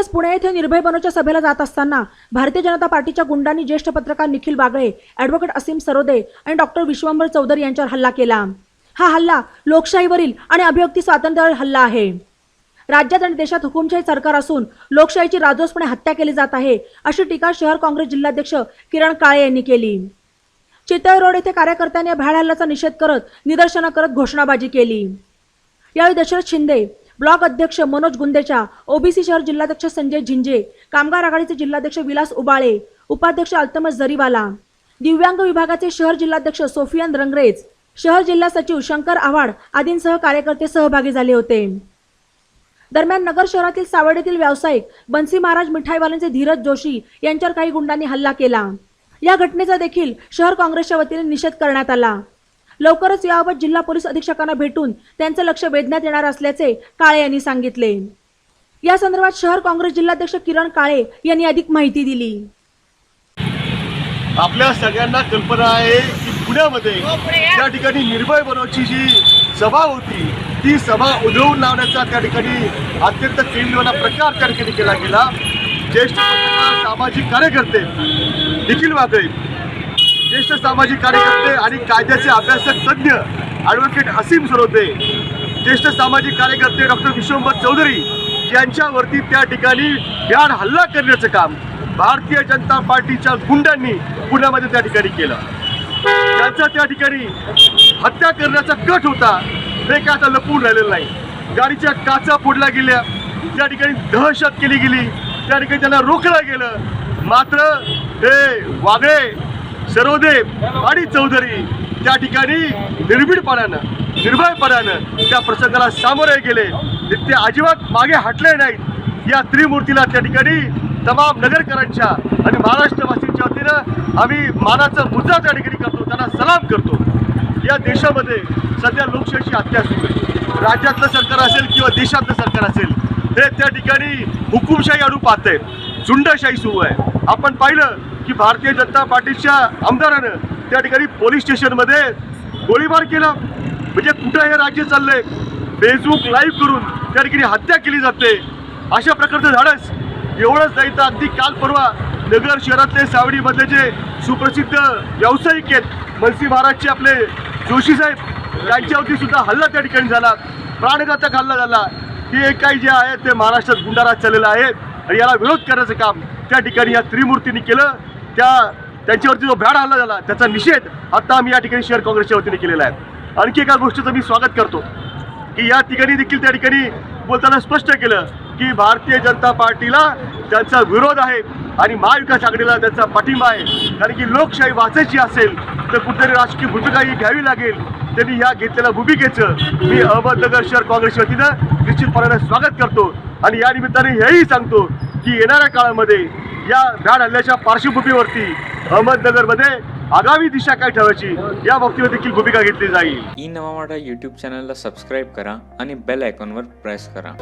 नुकत्याच पुणे येथे निर्भय बनोच्या सभेला जात असताना भारतीय जनता पार्टीच्या गुंडांनी ज्येष्ठ पत्रकार निखिल बागळे ॲडव्होकेट असीम सरोदे आणि डॉक्टर विश्वंभर चौधरी यांच्यावर हल्ला केला. हा हल्ला लोकशाहीवरील आणि अभिव्यक्ती स्वातंत्र्यावर हल्ला आहे. राज्यात आणि देशात हुकुमशाही सरकार असून लोकशाहीची राजोसपणे हत्या केली जात आहे अशी टीका शहर काँग्रेस जिल्हाध्यक्ष किरण काळे यांनी केली. चितळ रोड येथे कार्यकर्त्यांनी भ्याड हल्ल्याचा निषेध करत निदर्शनं करत घोषणाबाजी केली. यावेळी दशरथ शिंदे ब्लॉक अध्यक्ष मनोज गुंदेचा ओबीसी शहर जिल्हाध्यक्ष संजय झिंजे कामगार आघाडीचे जिल्हाध्यक्ष विलास उबाळे उपाध्यक्ष अल्तमस जरीवाला. दिव्यांग विभागाचे शहर जिल्हाध्यक्ष सोफियान रंगरेज शहर जिल्हा सचिव शंकर आव्हाड आदींसह कार्यकर्ते सहभागी झाले होते. दरम्यान नगर शहरातील सावडेतील व्यावसायिक बन्सी महाराज मिठाईवाल्यांचे धीरज जोशी यांच्यावर काही गुंडांनी हल्ला केला. या घटनेचा देखील शहर काँग्रेसच्या वतीने निषेध करण्यात आला. लवकरच याबाबत जिल्हा पोलीस अधीक्षकांना भेटून त्यांचं लक्ष वेधण्यात येणार असल्याचे काळे यांनी सांगितले. या संदर्भात शहर काँग्रेस जिल्हाध्यक्ष किरण काळे यांनी अधिक माहिती दिली. आपल्या सगळ्यांना कल्पना आहे की पुण्यामध्ये त्या ठिकाणी निर्भय बनवची जी सभा होती ती सभा उधळून लावण्याचा त्या ठिकाणी अत्यंत केंद्रवाना प्रकार त्या ठिकाणी केला गेला. ज्येष्ठ सामाजिक कार्यकर्ते निखिल वागळे ज्येष्ठ सामाजिक कार्यकर्ते आणि कायद्याचे अभ्यासक तज्ज्ञ ॲडव्होकेट असीम सरोदे ज्येष्ठ सामाजिक कार्यकर्ते डॉक्टर विश्वंभर चौधरी यांच्यावरती त्या ठिकाणी भ्याड हल्ला करण्याचं काम भारतीय जनता पार्टीच्या गुंडांनी पुण्यामध्ये त्या ठिकाणी केलं. त्यांचा त्या ठिकाणी हत्या करण्याचा कट होता हे काय आता लपवून राहिलेलं नाही. गाडीच्या काचा फोडल्या गेल्या त्या ठिकाणी दहशत केली गेली त्या ठिकाणी त्यांना रोखलं गेलं. मात्र हे वागळे सर्वदेव आणि चौधरी त्या ठिकाणी निर्भीडपणानं निर्भयपणानं त्या प्रसंगाला सामोरे गेले. ते अजिबात मागे हटले नाहीत. या त्रिमूर्तीला त्या ठिकाणी तमाम नगरकरांच्या आणि महाराष्ट्रवासींच्या वतीनं आम्ही मानाचा मुद्दा त्या ठिकाणी करतो. त्यांना सलाम करतो. या देशामध्ये सध्या लोकशाहीची हत्या सुरू आहे. राज्यातलं सरकार असेल किंवा देशातलं सरकार असेल हे त्या ठिकाणी हुकुमशाही अडू पाहत आहे झुंडशाही सुरू आहे. आपण पाहिलं की भारतीय जनता पार्टीच्या आमदारानं त्या ठिकाणी पोलीस स्टेशनमध्ये गोळीबार केला. म्हणजे कुठं हे राज्य चाललंय? फेसबुक लाईव्ह करून त्या ठिकाणी हत्या केली जाते. अशा प्रकारचं धाडस एवढंच नाही तर अगदी काल परवा नगर शहरातले सावडीमधले जे सुप्रसिद्ध व्यावसायिक आहेत मनसी महाराजचे आपले जोशी साहेब त्यांच्यावरती सुद्धा हल्ला त्या ठिकाणी झाला. प्राणघातक हल्ला झाला. हे काही जे आहे ते महाराष्ट्रात गुंडाराज चाललेलं आहे. आणि याला विरोध करण्याचं काम त्या ठिकाणी या त्रिमूर्तींनी केलं. त्या त्यांच्यावरती जो भ्याड हल्ला झाला त्याचा निषेध आता आम्ही या ठिकाणी शहर काँग्रेसच्या वतीने केलेला आहे. आणखी एका गोष्टीचं मी स्वागत करतो की या ठिकाणी देखील त्या ठिकाणी बोलताना स्पष्ट केलं की भारतीय जनता पार्टीला त्यांचा विरोध आहे. आणि महाविकास आघाडीला त्यांचा पाठिंबा आहे. कारण की लोकशाही वाचायची असेल तर कुठेतरी राजकीय भूमिका ही घ्यावी लागेल. त्यांनी ह्या घेतलेल्या भूमिकेचं मी अहमदनगर शहर काँग्रेसच्या वतीनं निश्चितपणाने स्वागत करतो. आणि या निमित्ताने हेही सांगतो की येणाऱ्या काळामध्ये या भ्याड हल्ल्याच्या पार्श्वभूमीवरती अहमदनगरमध्ये आगामी दिशा काय ठेवायची या बाबतीवर देखील भूमिका घेतली जाईल. ई नवा मराठा यूट्यूब चॅनलला सबस्क्राईब करा आणि बेल आयकॉनवर प्रेस करा.